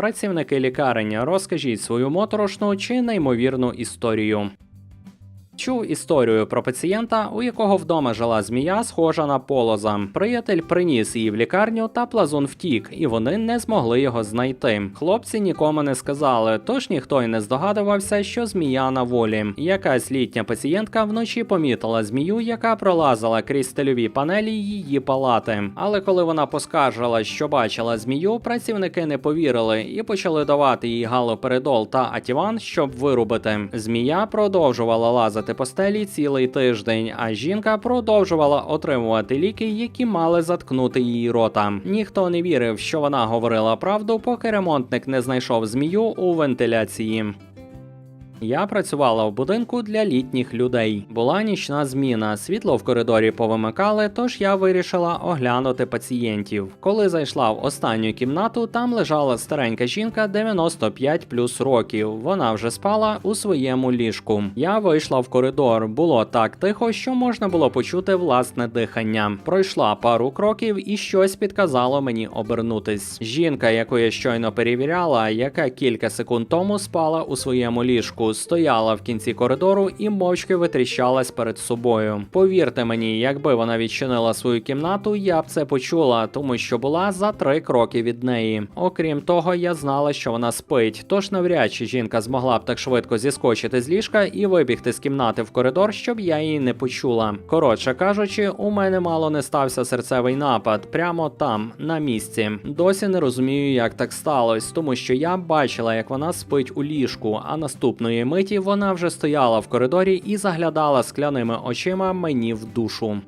Працівники лікарень, розкажіть свою моторошну чи неймовірну історію. Чув історію про пацієнта, у якого вдома жила змія, схожа на полоза. Приятель приніс її в лікарню, та плазун втік, і вони не змогли його знайти. Хлопці нікому не сказали, тож ніхто й не здогадувався, що змія на волі. Якась літня пацієнтка вночі помітила змію, яка пролазила крізь стильові панелі її палати. Але коли вона поскаржила, що бачила змію, працівники не повірили і почали давати їй галоперидол та атіван, щоб вирубити. Змія продовжувала лазити по стелі цілий тиждень, а жінка продовжувала отримувати ліки, які мали заткнути її рота. Ніхто не вірив, що вона говорила правду, поки ремонтник не знайшов змію у вентиляції. Я працювала в будинку для літніх людей. Була нічна зміна, світло в коридорі повимикали, тож я вирішила оглянути пацієнтів. Коли зайшла в останню кімнату, там лежала старенька жінка 95 плюс років. Вона вже спала у своєму ліжку. Я вийшла в коридор. Було так тихо, що можна було почути власне дихання. Пройшла пару кроків і щось підказало мені обернутись. Жінка, яку я щойно перевіряла, яка кілька секунд тому спала у своєму ліжку стояла в кінці коридору і мовчки витріщалась перед собою. Повірте мені, якби вона відчинила свою кімнату, я б це почула, тому що була за три кроки від неї. Окрім того, я знала, що вона спить, тож навряд чи жінка змогла б так швидко зіскочити з ліжка і вибігти з кімнати в коридор, щоб я її не почула. Коротше кажучи, у мене мало не стався серцевий напад прямо там, на місці. Досі не розумію, як так сталося, тому що я бачила, як вона спить у ліжку, а наступної миті вона вже стояла в коридорі і заглядала скляними очима мені в душу.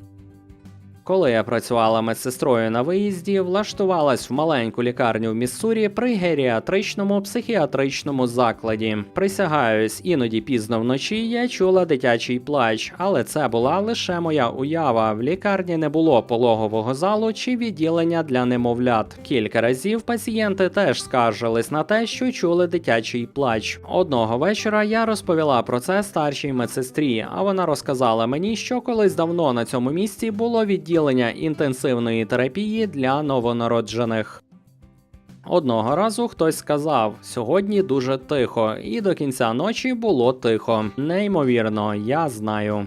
Коли я працювала медсестрою на виїзді, влаштувалась в маленьку лікарню в Міссурі при геріатричному психіатричному закладі. Присягаюсь, іноді пізно вночі я чула дитячий плач, але це була лише моя уява. В лікарні не було пологового залу чи відділення для немовлят. Кілька разів пацієнти теж скаржились на те, що чули дитячий плач. Одного вечора я розповіла про це старшій медсестрі, а вона розказала мені, що колись давно на цьому місці було відділення інтенсивної терапії для новонароджених. Одного разу хтось сказав: сьогодні дуже тихо, і до кінця ночі було тихо. Неймовірно, я знаю.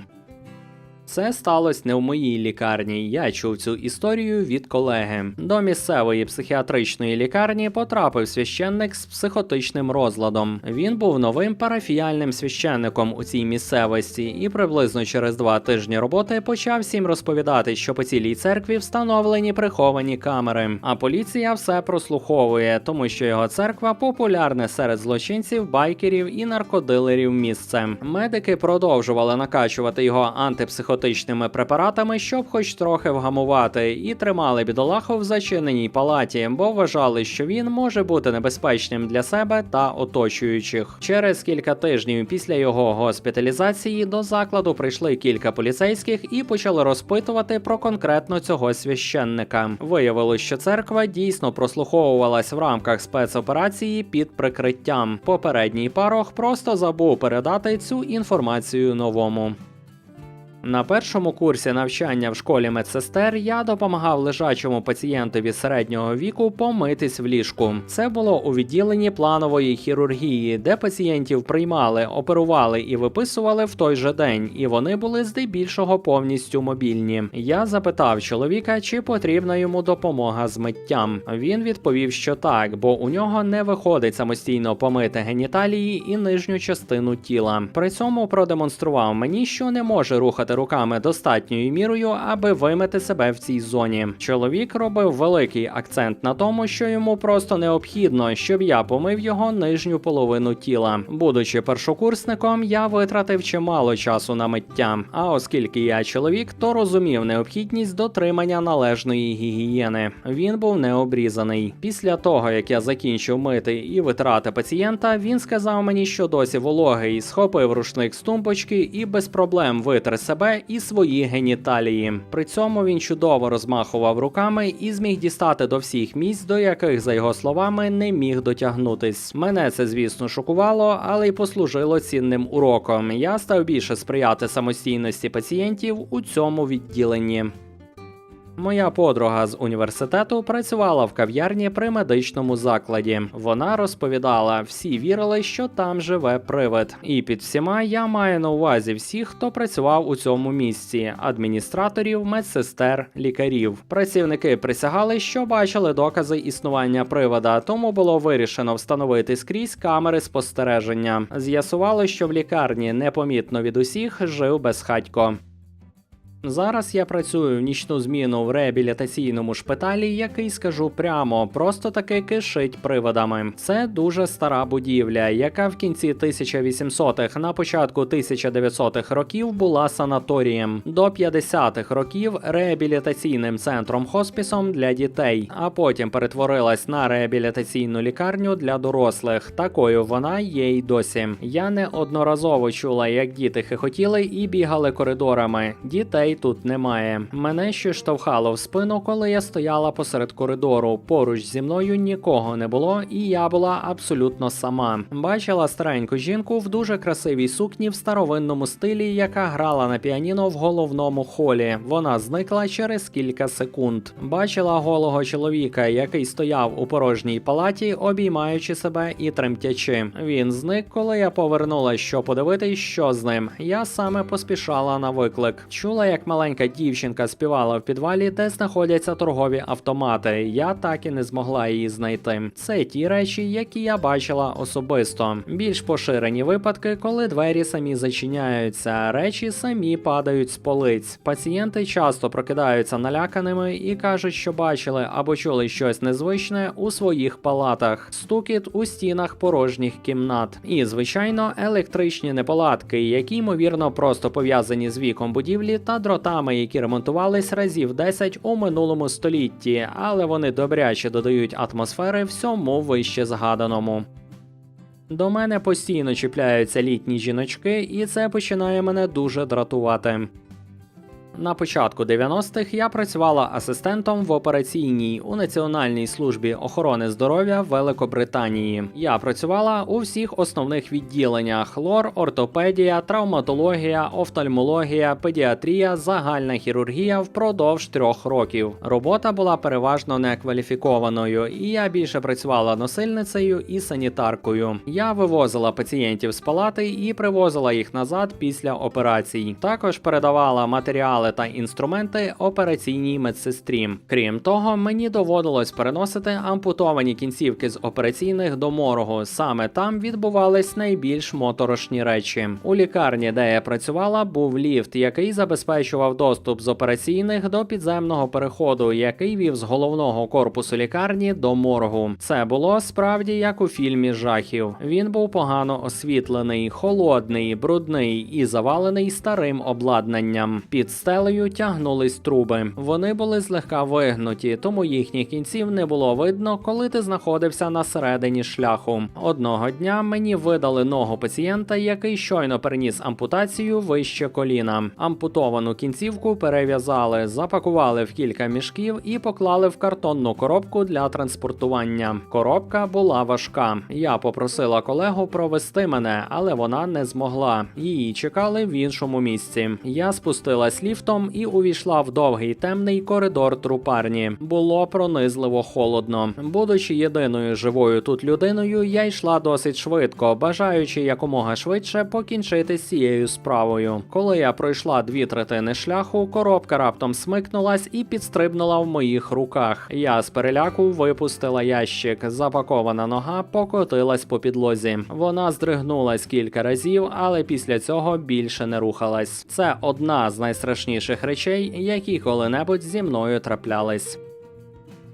Це сталося не в моїй лікарні. Я чув цю історію від колеги. До місцевої психіатричної лікарні потрапив священник з психотичним розладом. Він був новим парафіяльним священником у цій місцевості, і приблизно через два тижні роботи почав всім розповідати, що по цілій церкві встановлені приховані камери. А поліція все прослуховує, тому що його церква популярне серед злочинців, байкерів і наркодилерів місце. Медики продовжували накачувати його антипсихотичним наркотичними препаратами, щоб хоч трохи вгамувати, і тримали бідолаху в зачиненій палаті, бо вважали, що він може бути небезпечним для себе та оточуючих. Через кілька тижнів після його госпіталізації до закладу прийшли кілька поліцейських і почали розпитувати про конкретно цього священника. Виявилось, що церква дійсно прослуховувалась в рамках спецоперації під прикриттям. Попередній парох просто забув передати цю інформацію новому. На першому курсі навчання в школі медсестер я допомагав лежачому пацієнтові середнього віку помитись в ліжку. Це було у відділенні планової хірургії, де пацієнтів приймали, оперували і виписували в той же день, і вони були здебільшого повністю мобільні. Я запитав чоловіка, чи потрібна йому допомога з миттям. Він відповів, що так, бо у нього не виходить самостійно помити геніталії і нижню частину тіла. При цьому продемонстрував мені, що не може рухати руками достатньою мірою, аби вимити себе в цій зоні. Чоловік робив великий акцент на тому, що йому просто необхідно, щоб я помив його нижню половину тіла. Будучи першокурсником, я витратив чимало часу на миття. А оскільки я чоловік, то розумів необхідність дотримання належної гігієни. Він був не обрізаний. Після того, як я закінчив мити і витрати пацієнта, він сказав мені, що досі вологий, схопив рушник з тумбочки і без проблем витер себе і свої геніталії. При цьому він чудово розмахував руками і зміг дістати до всіх місць, до яких, за його словами, не міг дотягнутись. Мене це, звісно, шокувало, але й послужило цінним уроком. Я став більше сприяти самостійності пацієнтів у цьому відділенні. Моя подруга з університету працювала в кав'ярні при медичному закладі. Вона розповідала, всі вірили, що там живе привид. І під всіма я маю на увазі всіх, хто працював у цьому місці: адміністраторів, медсестер, лікарів. Працівники присягали, що бачили докази існування привода, тому було вирішено встановити скрізь камери спостереження. З'ясувало, що в лікарні непомітно від усіх жив безхатько. Зараз я працюю в нічну зміну в реабілітаційному шпиталі, який скажу прямо, просто таки кишить приводами. Це дуже стара будівля, яка в кінці 1800-х, на початку 1900-х років була санаторієм. До 50-х років реабілітаційним центром хоспісом для дітей, а потім перетворилась на реабілітаційну лікарню для дорослих. Такою вона є й досі. Я неодноразово чула, як діти хихотіли і бігали коридорами. Дітей тут немає. Мене ще штовхало в спину, коли я стояла посеред коридору. Поруч зі мною нікого не було, і я була абсолютно сама. Бачила стареньку жінку в дуже красивій сукні в старовинному стилі, яка грала на піаніно в головному холі. Вона зникла через кілька секунд. Бачила голого чоловіка, який стояв у порожній палаті, обіймаючи себе і тремтячи. Він зник, коли я повернулась, щоб подивитись, що з ним. Я саме поспішала на виклик. Чула, як маленька дівчинка співала в підвалі, де знаходяться торгові автомати. Я так і не змогла її знайти. Це ті речі, які я бачила особисто. Більш поширені випадки, коли двері самі зачиняються, речі самі падають з полиць. Пацієнти часто прокидаються наляканими і кажуть, що бачили або чули щось незвичне у своїх палатах, стукіт у стінах порожніх кімнат. І, звичайно, електричні неполадки, які ймовірно просто пов'язані з віком будівлі та дротами, які ремонтувались разів 10 у минулому столітті, але вони добряче додають атмосфери всьому вище згаданому. До мене постійно чіпляються літні жіночки, і це починає мене дуже дратувати. На початку 90-х я працювала асистентом в операційній у Національній службі охорони здоров'я Великобританії. Я працювала у всіх основних відділеннях: лор, ортопедія, травматологія, офтальмологія, педіатрія, загальна хірургія впродовж трьох років. Робота була переважно некваліфікованою, і я більше працювала носильницею і санітаркою. Я вивозила пацієнтів з палати і привозила їх назад після операцій. Також передавала матеріали та інструменти операційній медсестрі. Крім того, мені доводилось переносити ампутовані кінцівки з операційних до моргу. Саме там відбувались найбільш моторошні речі. У лікарні, де я працювала, був ліфт, який забезпечував доступ з операційних до підземного переходу, який вів з головного корпусу лікарні до моргу. Це було справді як у фільмі жахів. Він був погано освітлений, холодний, брудний і завалений старим обладнанням. Під стелею тягнулись труби. Вони були злегка вигнуті, тому їхніх кінців не було видно, коли ти знаходився на середині шляху. Одного дня мені видали ногу пацієнта, який щойно переніс ампутацію вище коліна. Ампутовану кінцівку перев'язали, запакували в кілька мішків і поклали в картонну коробку для транспортування. Коробка була важка. Я попросила колегу провести мене, але вона не змогла. Її чекали в іншому місці. Я спустилась ліфтом і увійшла в довгий темний коридор трупарні. Було пронизливо холодно. Будучи єдиною живою тут людиною, я йшла досить швидко, бажаючи якомога швидше покінчити з цією справою. Коли я пройшла дві третини шляху, коробка раптом смикнулась і підстрибнула в моїх руках. Я з переляку випустила ящик. Запакована нога покотилась по підлозі. Вона здригнулась кілька разів, але після цього більше не рухалась. Це одна з найстрашніших речей, які коли-небудь зі мною траплялись.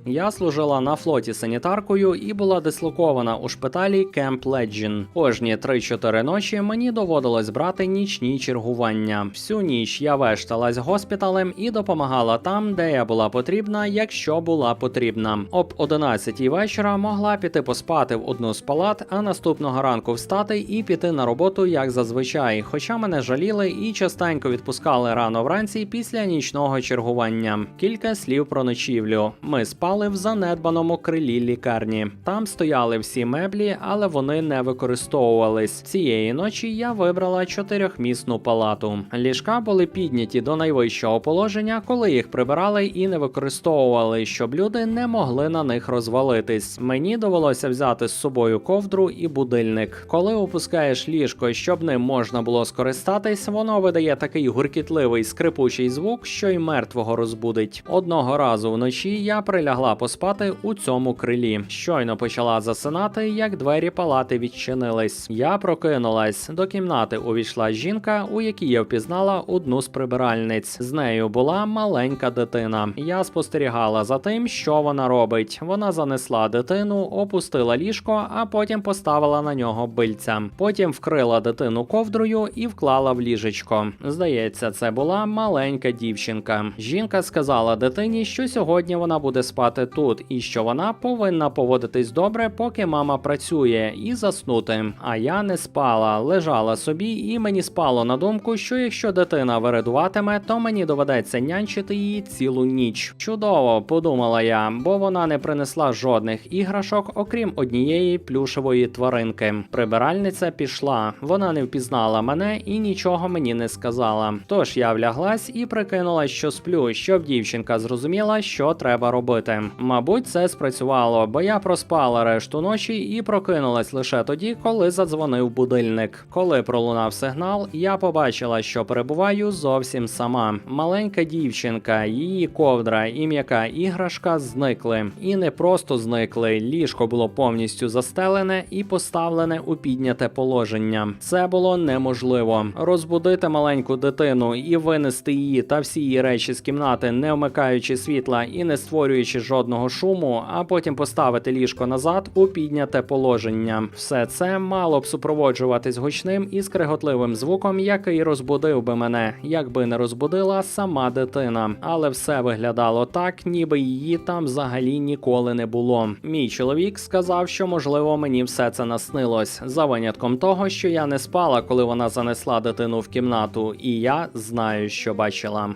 Я служила на флоті санітаркою і була дислокована у шпиталі Кемп Леджін. Кожні 3-4 ночі мені доводилось брати нічні чергування. Всю ніч я вешталась госпіталем і допомагала там, де я була потрібна, якщо була потрібна. Об 11 вечора могла піти поспати в одну з палат, а наступного ранку встати і піти на роботу як зазвичай. Хоча мене жаліли і частенько відпускали рано вранці після нічного чергування. Кілька слів про ночівлю. Ми спали спали в занедбаному крилі лікарні. Там стояли всі меблі, але вони не використовувались. Цієї ночі я вибрала чотирьохмісну палату. Ліжка були підняті до найвищого положення, коли їх прибирали і не використовували, щоб люди не могли на них розвалитись. Мені довелося взяти з собою ковдру і будильник. Коли опускаєш ліжко, щоб ним можна було скористатись, воно видає такий гуркітливий скрипучий звук, що й мертвого розбудить. Одного разу вночі я прилягла поспати у цьому крилі. Щойно почала засинати, як двері палати відчинились. Я прокинулась. До кімнати увійшла жінка, у якій я впізнала одну з прибиральниць. З нею була маленька дитина. Я спостерігала за тим, що вона робить. Вона занесла дитину, опустила ліжко, а потім поставила на нього бильця. Потім вкрила дитину ковдрою і вклала в ліжечко. Здається, це була маленька дівчинка. Жінка сказала дитині, що сьогодні вона буде спати тут, і що вона повинна поводитись добре, поки мама працює, і заснути. А я не спала, лежала собі, і мені спало на думку, що якщо дитина вирадуватиме, то мені доведеться нянчити її цілу ніч. Чудово, подумала я, бо вона не принесла жодних іграшок, окрім однієї плюшевої тваринки. Прибиральниця пішла. Вона не впізнала мене і нічого мені не сказала. Тож я вляглась і прикинула, що сплю, щоб дівчинка зрозуміла, що треба робити. Мабуть, це спрацювало, бо я проспала решту ночі і прокинулась лише тоді, коли задзвонив будильник. Коли пролунав сигнал, я побачила, що перебуваю зовсім сама. Маленька дівчинка, її ковдра і м'яка іграшка зникли. І не просто зникли. Ліжко було повністю застелене і поставлене у підняте положення. Це було неможливо. Розбудити маленьку дитину і винести її та всі її речі з кімнати, не вмикаючи світла і не створюючи жодного шуму, а потім поставити ліжко назад у підняте положення. Все це мало б супроводжуватись гучним і скреготливим звуком, який розбудив би мене, якби не розбудила сама дитина. Але все виглядало так, ніби її там взагалі ніколи не було. Мій чоловік сказав, що можливо мені все це наснилось, за винятком того, що я не спала, коли вона занесла дитину в кімнату, і я знаю, що бачила.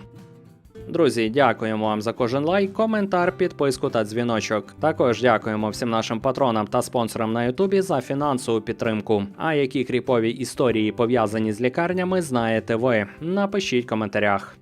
Друзі, дякуємо вам за кожен лайк, коментар, підписку та дзвіночок. Також дякуємо всім нашим патронам та спонсорам на Ютубі за фінансову підтримку. А які кріпові історії пов'язані з лікарнями, знаєте ви? Напишіть в коментарях.